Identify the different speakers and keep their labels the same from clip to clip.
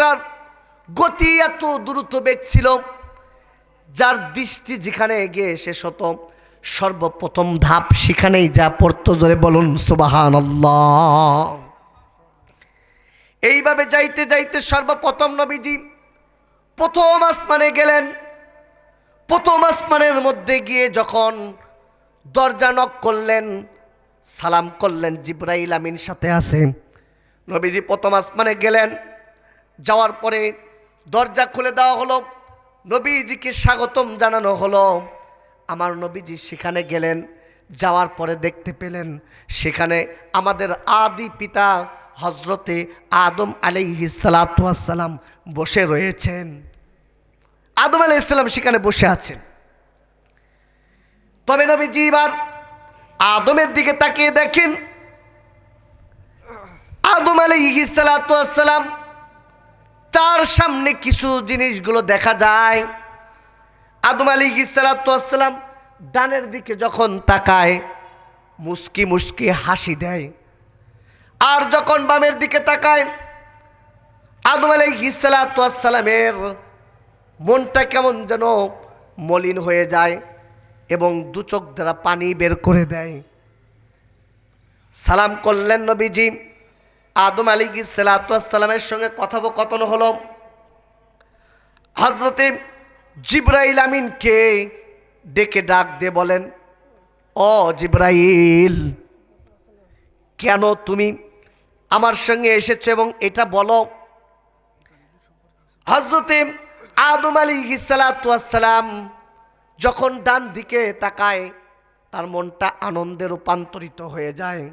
Speaker 1: তার গতি এত দ্রুত বেগ ছিল যার দৃষ্টি যেখানে এগিয়ে শেষ হতো সর্বপ্রথম ধাপ সেখানেই যা পড়তো জোরে বলুন সুবাহান এইভাবে যাইতে যাইতে সর্বপ্রথম নবীজি প্রথম আসমানে গেলেন। প্রথম আসমানের মধ্যে গিয়ে যখন দরজা নক করলেন, সালাম করলেন, জিব্রাইল আমিন সাথে আছে। নবীজি প্রথম আসমানে গেলেন। যাওয়ার পরে দরজা খুলে দেওয়া হলো। নবীজিকে স্বাগতম জানানো হলো। আমার নবীজি সেখানে গেলেন, যাওয়ার পরে দেখতে পেলেন সেখানে আমাদের আদি পিতা হজরতে আদম আলাইহিসালাম বসে রয়েছেন। আদম আলাইহিসাল্লাম সেখানে বসে আছেন। তবে নবীজি এবার আদমের দিকে তাকিয়ে দেখেন। আদম আলাইহিসালাম তার সামনে কিছু জিনিসগুলো দেখা যায়। আদম আলাইহিসালাম ডানের দিকে যখন তাকায়, মুস্কি মুস্কি হাসি দেয়। আর যখন বামের দিকে তাকায়, আদম আলাইহিসালামের মনটা কেমন যেন মলিন হয়ে যায় এবং দু চোখ দ্বারা পানি বের করে দেয়। সালাম করলেন নবীজি। আদম আলী সালাতামের সঙ্গে কথোপকথন হলো। হজরতে জিব্রাইল আমিনকে ডেকে ডাক দিয়ে বলেন, ও জিব্রাইল, কেন তুমি আমার সঙ্গে এসেছ এবং এটা বলো? হজরতে আদম আলী সালাতাম যখন ডান দিকে তাকায়, তার মনটা আনন্দে রূপান্তরিত হয়ে যায়।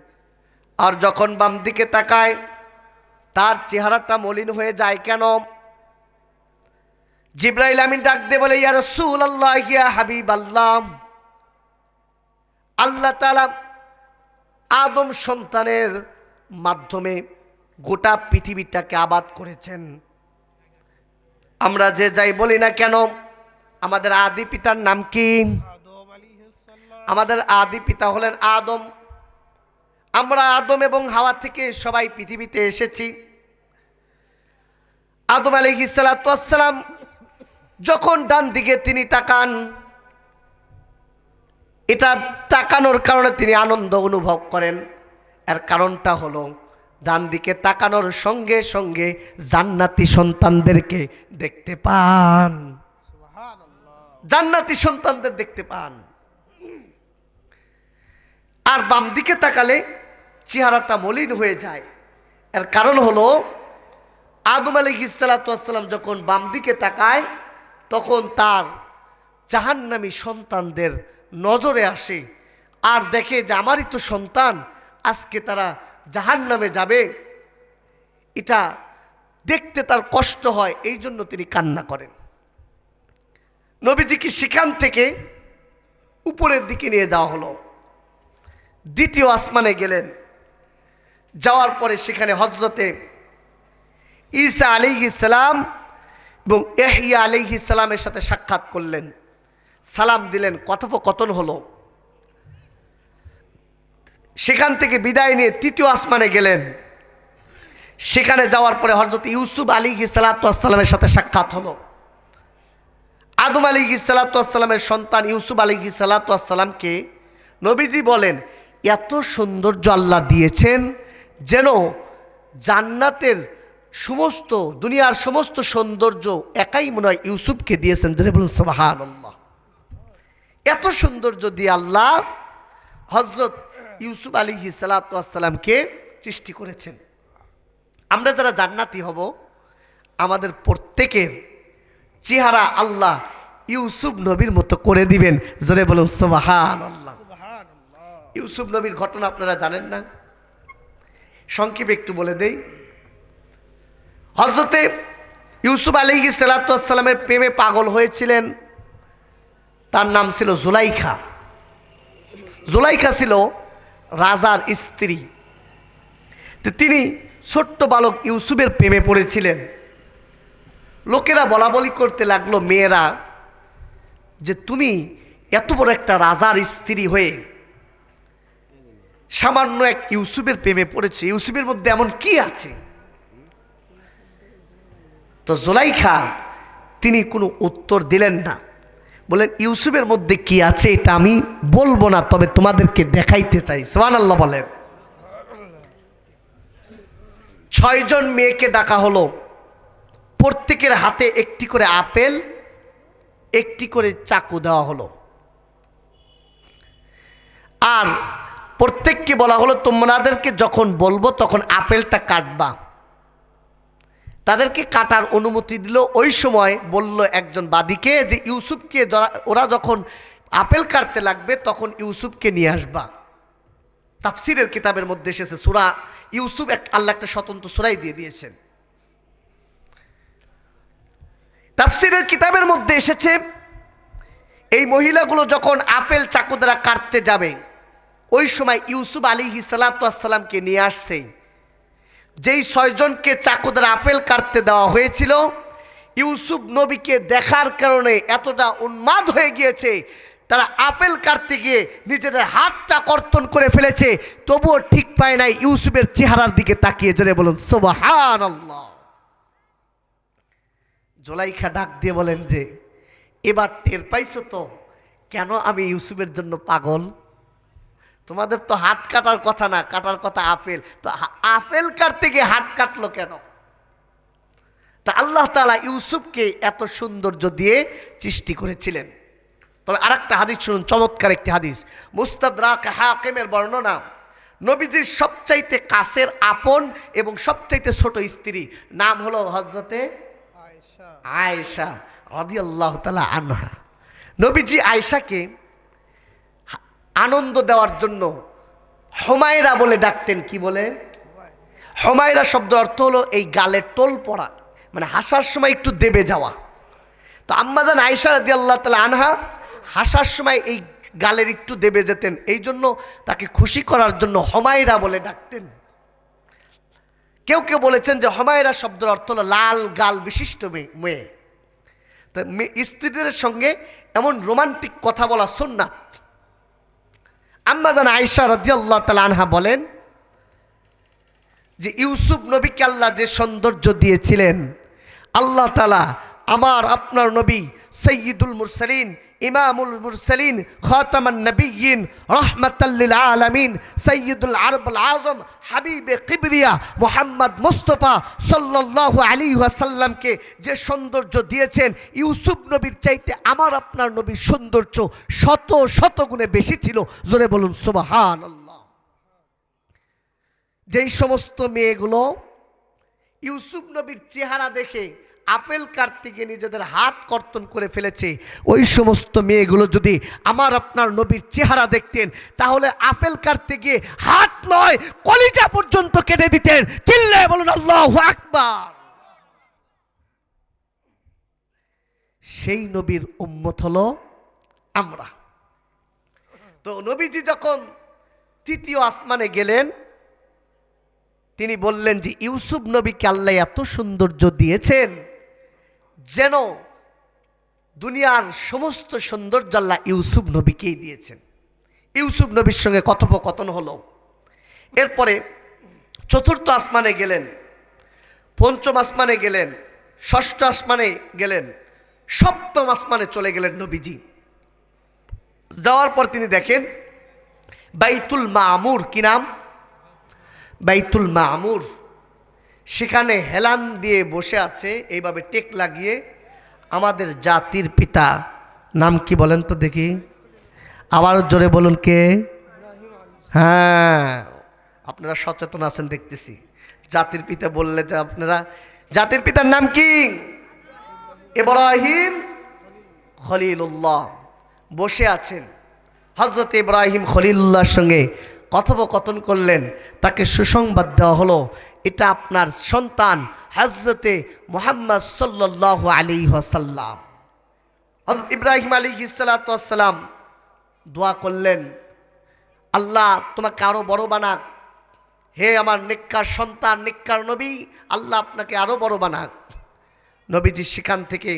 Speaker 1: আর যখন বাম দিকে তাকায় তার চেহারাটা মলিন হয়ে যায় কেন? জিব্রাইল আমিন ডাক দে বলে ইয়া রসুল আল্লাহ ইয়া হাবিব আল্লাহ আল্লাহ তালা আদম সন্তানের মাধ্যমে গোটা পৃথিবীটাকে আবাদ করেছেন। আমরা যে যাই বলি না কেন আমাদের আদি পিতার নাম কি? আমাদের আদি পিতা হলেন আদম। আমরা আদম এবং হাওয়া থেকে সবাই পৃথিবীতে এসেছি। আদম আলী সালাম যখন ডান দিকে তিনি তাকান, এটা তাকানোর কারণে তিনি আনন্দ অনুভব করেন। এর কারণটা হলো, ডান দিকে তাকানোর সঙ্গে সঙ্গে জান্নাতি সন্তানদেরকে দেখতে পান। জান্নাতি সন্তানদের দেখতে পান। আর বাম দিকে তাকালে চেহারাটা মলিন হয়ে যায়। এর কারণ হলো, আদম আলী ইসালাতাম যখন বাম দিকে তাকায়, তখন তার জাহান্নামী সন্তানদের নজরে আসে আর দেখে যে আমারই তো সন্তান, আজকে তারা জাহান নামে যাবে। এটা দেখতে তার কষ্ট হয়, এই জন্য তিনি কান্না করেন। নবীজিকে সেখান থেকে উপরের দিকে নিয়ে যাওয়া হলো। দ্বিতীয় আসমানে গেলেন। যাওয়ার পরে সেখানে হজরতে ঈসা আলি ইসলাম এবং এহিয়া আলি ইসলামের সাথে সাক্ষাৎ করলেন। সালাম দিলেন, কথোপকথন হলো। সেখান থেকে বিদায় নিয়ে তৃতীয় আসমানে গেলেন। সেখানে যাওয়ার পরে হজরত ইউসুফ আলী সালাতামের সাথে সাক্ষাৎ হলো। আদম আলী সালাতামের সন্তান ইউসুফ আলী সালাতামকে নবীজি বলেন, এত সৌন্দর্য আল্লাহ দিয়েছেন যেন জান্নাতের সমস্ত দুনিয়ার সমস্ত সৌন্দর্য একাই মনে হয় ইউসুফকে দিয়েছেন যেন বলুন সবাহান এত সৌন্দর্য দিয়ে আল্লাহ হজরত ইউসুফ আলী সালাতামকে সৃষ্টি করেছেন। আমরা যারা জান্নাতি হব আমাদের প্রত্যেকের চেহারা আল্লাহ ইউসুফ নবীর মতো করে দিবেন জোরে বলুন সোবাহান আল্লাহ ইউসুফ নবীর ঘটনা আপনারা জানেন না? সংক্ষেপে একটু বলে দেই। হজরতে ইউসুফ আলী সালাতামের প্রেমে পাগল হয়েছিলেন। তার নাম ছিল জুলাইখা। জুলাইখা ছিল রাজার স্ত্রী। তো তিনি ছোট্ট বালক ইউসুফের প্রেমে পড়েছিলেন। লোকেরা বলা বলি করতে লাগল, মেয়েরা, যে তুমি এত বড় একটা রাজার স্ত্রী হয়ে সামান্য এক ইউসুফের প্রেমে পড়েছে। ইউসুফের মধ্যে এমন কি আছে? তো জোলাইখা, তিনি কোনো উত্তর দিলেন না। বলেন, ইউসুফের মধ্যে কি আছে এটা আমি বলব না, তবে তোমাদেরকে দেখাইতে চাই। সোহান আল্লাহ বলেন ছয়জন মেয়েকে ডাকা হলো। প্রত্যেকের হাতে একটি করে আপেল, একটি করে চাকু দেওয়া হলো। আর প্রত্যেককে বলা হলো তোমাদেরকে যখন বলব তখন আপেলটা কাটবা। তাদেরকে কাটার অনুমতি দিল। ওই সময় বলল একজন বাদীকে যে, ইউসুফকে ওরা যখন আপেল কাটতে লাগবে তখন ইউসুফকে নিয়ে আসবা। তাফসিরের কিতাবের মধ্যে এসেছে, সুরা ইউসুফ এক, আল্লাহ একটা স্বতন্ত্র সুরাই দিয়ে দিয়েছেন। তাফসিরের কিতাবের মধ্যে এসেছে, এই মহিলাগুলো যখন আপেল চাকু দ্বারা কাটতে যাবে ওই সময় ইউসুফ আলী হিসালাতামকে নিয়ে আসছে। যেই ছয়জনকে চাকু দ্বারা আপেল কাটতে দেওয়া হয়েছিল, ইউসুফ নবীকে দেখার কারণে এতটা উন্মাদ হয়ে গিয়েছে, তারা আপেল কাটতে গিয়ে নিজেদের হাতটা কর্তন করে ফেলেছে, তবুও ঠিক পায় নাই, ইউসুফের চেহারার দিকে তাকিয়ে জোরে বলুন সোবাহান জোলাইখা ডাক দিয়ে বলেন যে, এবার টের পাইছো তো? কেন আমি ইউসুফের জন্য পাগল? তোমাদের তো হাত কাটার কথা না কাটার কথা আপেল। তো আপেল কাটতে গিয়ে হাত কাটলো কেন? তা আল্লাহ তালা ইউসুফকে এত সৌন্দর্য দিয়ে সৃষ্টি করেছিলেন। তবে আর একটা হাদিস শুনুন চমৎকার একটি হাদিস। মুস্তাদরাক হাকিমের বর্ণনা নবীজির সবচাইতে কাছের আপন এবং সবচাইতে ছোট স্ত্রী নাম হলো হজরতে আয়েশা। রদি আল্লাহ তালা আনহা। নবীজি আয়েশাকে আনন্দ দেওয়ার জন্য হমায়রা বলে ডাকতেন, কি বলে? হমায়রা শব্দ অর্থ হলো এই গালের টোল পড়া মানে হাসার সময় একটু দেবে যাওয়া। তো আম্মাজান আয়েশা রদি আল্লাহ তালা আনহা হাসার সময় এই গালের একটু দেবে যেতেন, এই জন্য তাকে খুশি করার জন্য হমায়রা বলে ডাকতেন। কেউ কেউ বলেছেন যে হমায়রা শব্দের অর্থ হলো লাল গাল বিশিষ্ট মেয়ে- তো স্ত্রীদের সঙ্গে এমন রোমান্টিক কথা বলা সুন্নাত। আম্মা জান আয়সা রাজিয়াল্লাহ তালা আনহা বলেন যে ইউসুফ নবীকে আল্লাহ যে সৌন্দর্য দিয়েছিলেন, আল্লাহ তালা আমার আপনার নবী সৈয়দুল মুরসালিন ইমামুল মুরসালিন খাতামান নবীন রহমাতাল্লিল আলামিন সৈয়দুল আরবুল আজম হাবিবে কিবরিয়া মোহাম্মদ মুস্তফা সাল্লাল্লাহু আলী ওয়াসাল্লামকে যে সৌন্দর্য দিয়েছেন, ইউসুফ নবীর চাইতে আমার আপনার নবীর সৌন্দর্য শত শত গুণে বেশি ছিল। জোরে বলুন সুবাহান যেই সমস্ত মেয়েগুলো ইউসুফ নবীর চেহারা দেখে আপেল কাটতে গিয়ে নিজেদের হাত কর্তন করে ফেলেছে। ওই সমস্ত মেয়েগুলো যদি আমার আপনার নবীর চেহারা দেখতেন, তাহলে আপেল কাটতে গিয়ে হাত নয়, কলিজা পর্যন্ত কেটে দিতেন। চিল্লায় বলুন, আল্লাহ আকবার! সেই নবীর উম্মত হলো আমরা। তো নবীজি যখন তৃতীয় আসমানে গেলেন, তিনি বললেন যে, ইউসুফ নবীকে আল্লাহ এত সৌন্দর্য দিয়েছেন যেন দুনিয়ার সমস্ত সৌন্দর্য আল্লাহ ইউসুফ নবীকেই দিয়েছেন। ইউসুফ নবীর সঙ্গে কথোপকথন হলো। এরপরে চতুর্থ আসমানে গেলেন, পঞ্চম আসমানে গেলেন, ষষ্ঠ আসমানে গেলেন, সপ্তম আসমানে চলে গেলেন নবীজি। যাওয়ার পর তিনি দেখেন, বাইতুল মামুর কি নাম? বাইতুল মামুর। সেখানে হেলান দিয়ে বসে আছে, এইভাবে টেক লাগিয়ে আমাদের জাতির পিতা। নাম কি বলেন তো দেখি? আবার জোরে বলুন কে? হ্যাঁ আপনারা সচেতন আছেন দেখতেছি। জাতির পিতা বললে যে আপনারা, জাতির পিতার নাম কি? ইব্রাহিম খলিলুল্লাহ। বসে আছেন। হজরত ইব্রাহিম খলিলুল্লাহর সঙ্গে কথোপকথন করলেন। তাকে সুসংবাদ দেওয়া হলো। এটা আপনার সন্তান হজরতে মোহাম্মদ সাল্লাহ আলী হাসাল্লাম হজরত ইব্রাহিম আলী ইসালাতাম দোয়া করলেন, আল্লাহ তোমাকে আরও বড় বানাক। হে আমার নিক্কার সন্তান নিক্কার নবী, আল্লাহ আপনাকে আরও বড় বানাক। নবীজি সেখান থেকে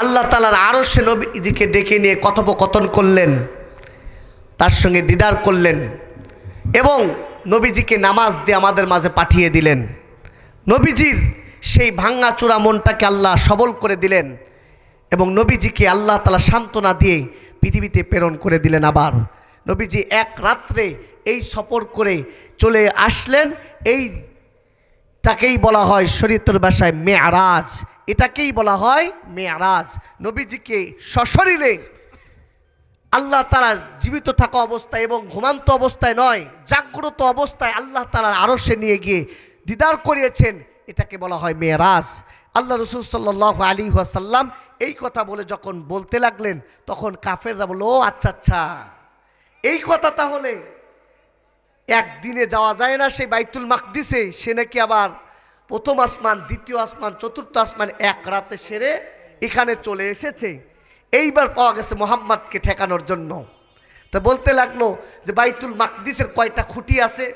Speaker 1: আল্লাহ তালার আরও সে নবীজিকে ডেকে নিয়ে কথোপকথন করলেন, তার সঙ্গে দিদার করলেন এবং নবীজিকে নামাজ দিয়ে আমাদের মাঝে পাঠিয়ে দিলেন। নবীজির সেই ভাঙ্গাচূড়া মনটাকে আল্লাহ সবল করে দিলেন এবং নবীজিকে আল্লাহ তালা সান্ত্বনা দিয়ে পৃথিবীতে প্রেরণ করে দিলেন আবার। নবীজি এক রাত্রে এই সফর করে চলে আসলেন, এই তাকেই বলা হয় শরীয়তের ভাষায় মেয়ারাজ। এটাকেই বলা হয় মেয়ারাজ। নবীজিকে সশরীরে আল্লাহ তারা জীবিত থাকা অবস্থায় এবং ঘুমান্ত অবস্থায় নয়, জাগ্রত অবস্থায় আল্লাহ তালার আরশে নিয়ে গিয়ে দিদার করিয়েছেন। এটাকে বলা হয় মেয়েরাজ। আল্লাহ রসুল সাল্লাহ আলী ওয়াসাল্লাম এই কথা বলে যখন বলতে লাগলেন, তখন কাফেররা বলল, ও আচ্ছা আচ্ছা। এই কথা তাহলে একদিনে যাওয়া যায় না সেই বাইতুল মাকদিসে। সে নাকি আবার প্রথম আসমান, দ্বিতীয় আসমান, চতুর্থ আসমান এক রাতে সেরে এখানে চলে এসেছে। এইবার পাওয়া গেছে মোহাম্মদকে ঠেকানোর জন্য। তা বলতে লাগল যে বাইতুল মাকদিসের কয়টা খুঁটি আছে,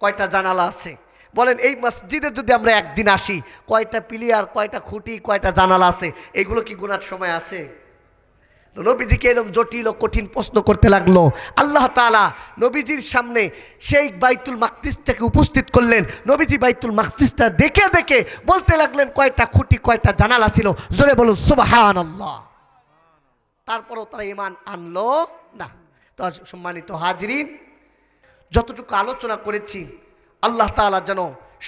Speaker 1: কয়টা জানালা আছে। বলেন, এই মসজিদে যদি আমরা একদিন আসি, কয়টা পিলিয়ার, কয়টা খুঁটি, কয়টা জানালা আছে, এগুলো কি গুনার সময় আছে? নবীজিকে এরকম জটিল ও কঠিন প্রশ্ন করতে লাগল। আল্লাহ তাআলা নবীজির সামনে সেই বাইতুল মাকতিসটাকে উপস্থিত করলেন। নবীজি বাইতুল মাকতিসটা দেখে দেখে বলতে লাগলেন, কয়টা খুঁটি, কয়টা জানালা ছিল? জোরে বলুন সুবাহান আল্লাহ তারপরও তারা ইমান আনলো না। তো সম্মানিত হাজরিন, যতটুকু আলোচনা করেছি, আল্লাহ তালা যেন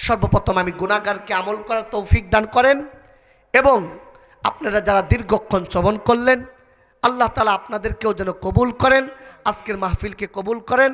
Speaker 1: সর্বপ্রথম আমি গুণাগারকে আমল করার তৌফিক দান করেন এবং আপনারা যারা দীর্ঘক্ষণ শ্রবণ করলেন, আল্লাহ তালা আপনাদেরকেও যেন কবুল করেন, আজকের মাহফিলকে কবুল করেন